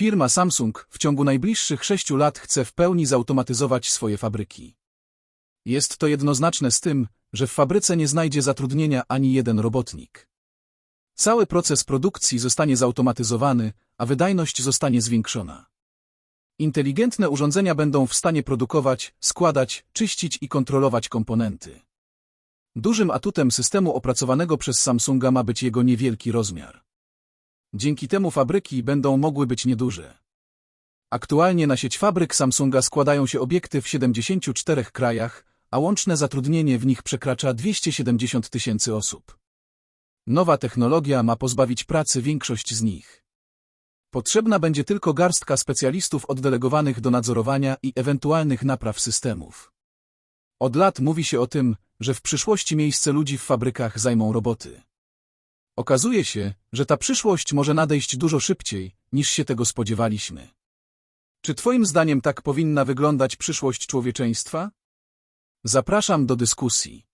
Firma Samsung w ciągu najbliższych sześciu lat chce w pełni zautomatyzować swoje fabryki. Jest to jednoznaczne z tym, że w fabryce nie znajdzie zatrudnienia ani jeden robotnik. Cały proces produkcji zostanie zautomatyzowany, a wydajność zostanie zwiększona. Inteligentne urządzenia będą w stanie produkować, składać, czyścić i kontrolować komponenty. Dużym atutem systemu opracowanego przez Samsunga ma być jego niewielki rozmiar. Dzięki temu fabryki będą mogły być nieduże. Aktualnie na sieć fabryk Samsunga składają się obiekty w 74 krajach, a łączne zatrudnienie w nich przekracza 270 tysięcy osób. Nowa technologia ma pozbawić pracy większość z nich. Potrzebna będzie tylko garstka specjalistów oddelegowanych do nadzorowania i ewentualnych napraw systemów. Od lat mówi się o tym, że w przyszłości miejsce ludzi w fabrykach zajmą roboty. Okazuje się, że ta przyszłość może nadejść dużo szybciej, niż się tego spodziewaliśmy. Czy Twoim zdaniem tak powinna wyglądać przyszłość człowieczeństwa? Zapraszam do dyskusji.